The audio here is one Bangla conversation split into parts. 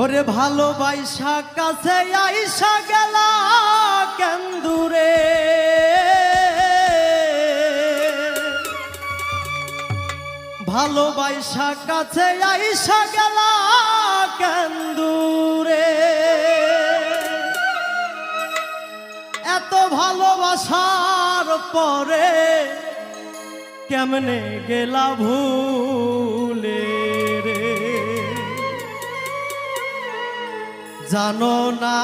ওরে ভালোবাসা কাছে আইসা গেলা কেন্দুরে ভালোবাসা কাছে আইসা গেলা কেন্দুরে এত ভালোবাসার পরে কেমনে গেলা ভুলে? জানো না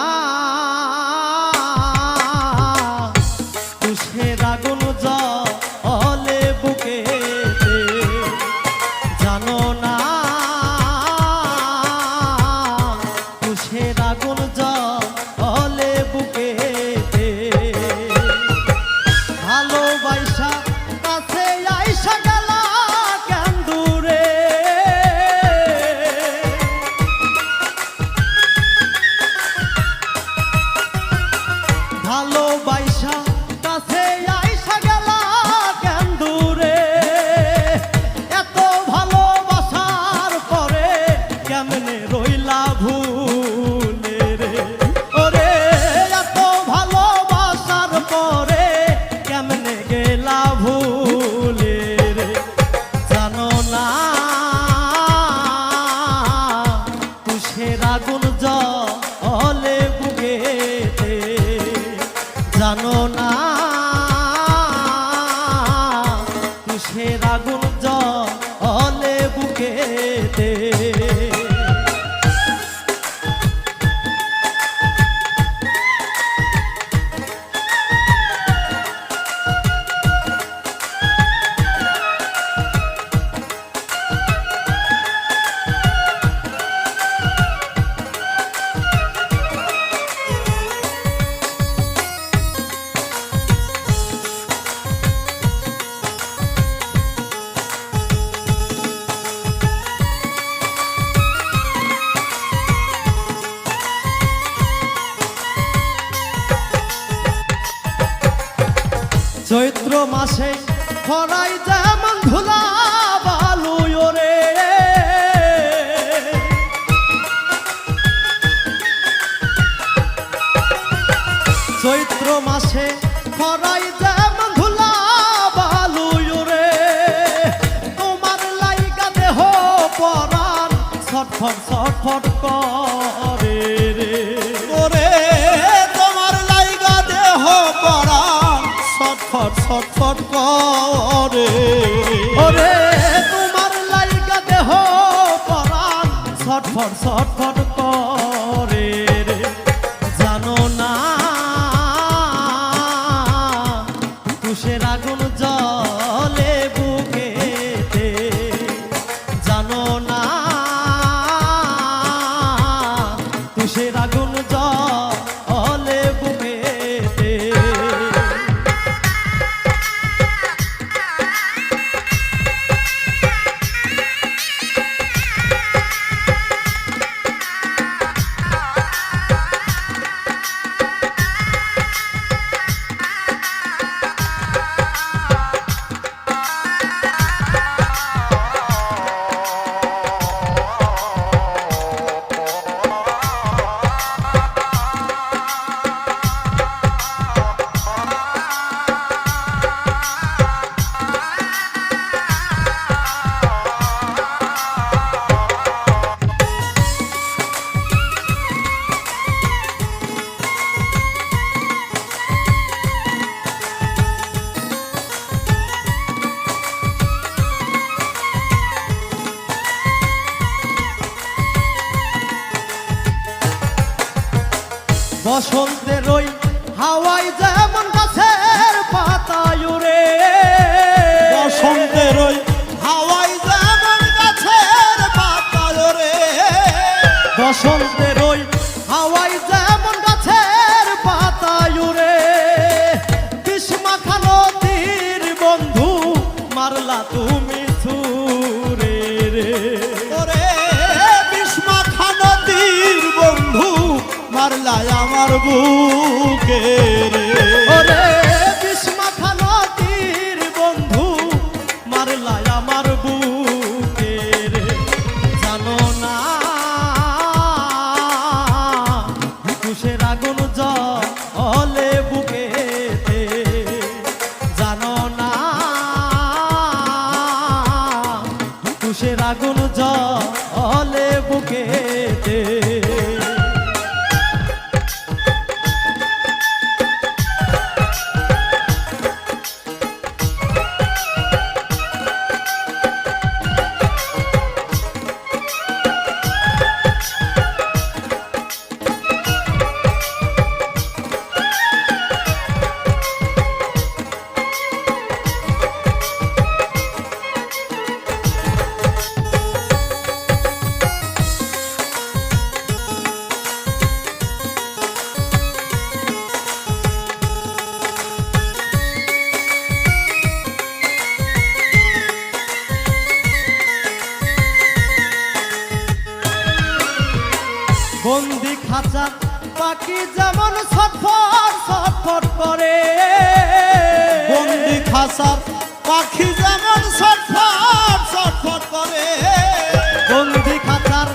তুষের আগুন খরাই যেমন ধুলা রে। চৈত্র মাসে খরাই যেমন ধুলা বালু রে। তোমার লাইগা দেহ পরাণ ছটফট ছটফট করে রে। ছটফট ছটফট করে। ওরে তোমার লাইগা দেহ পরাণ। ছটফট ছটফট করে রে জানো বসন্তের ওই হাওয়াই যেমন গাছের পাতায় রে বসন্তের ওই হাওয়াই যেমন গাছের পাতায় রে বসন্তের ওই হাওয়াই আমার বুকে রে। ওরে বিষ্মা খানতির বন্ধু মারলায় আমার বুকে বন্দি খাঁচা, পাখি যেমন সফর সফর করে। বন্দি খাঁচা, পাখি যেমন সফর সফর করে। বন্দি খাঁচার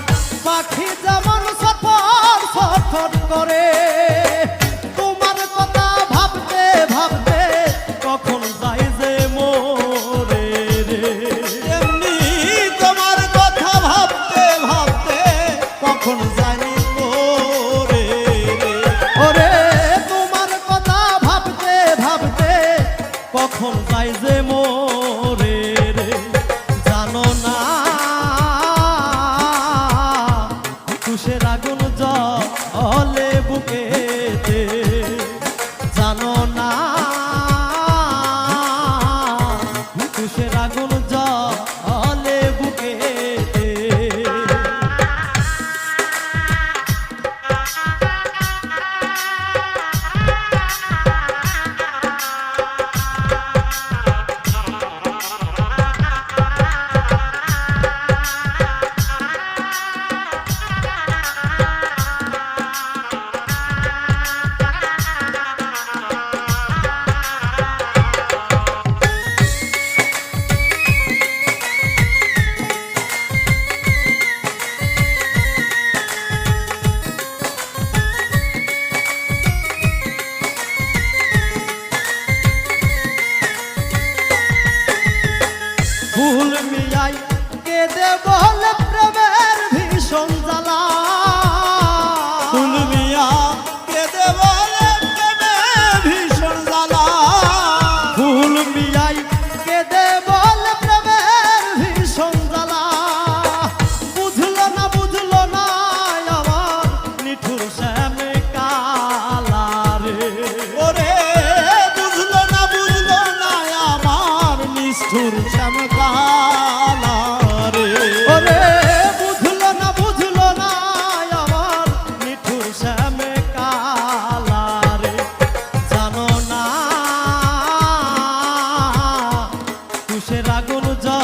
পাখি যেমন সফর সফর করে। ভাই যে মোরে রে জানো না। কুশের আগুন জলে বুকেতে জানো না। কুশের আগুন মানুষের আগুন যা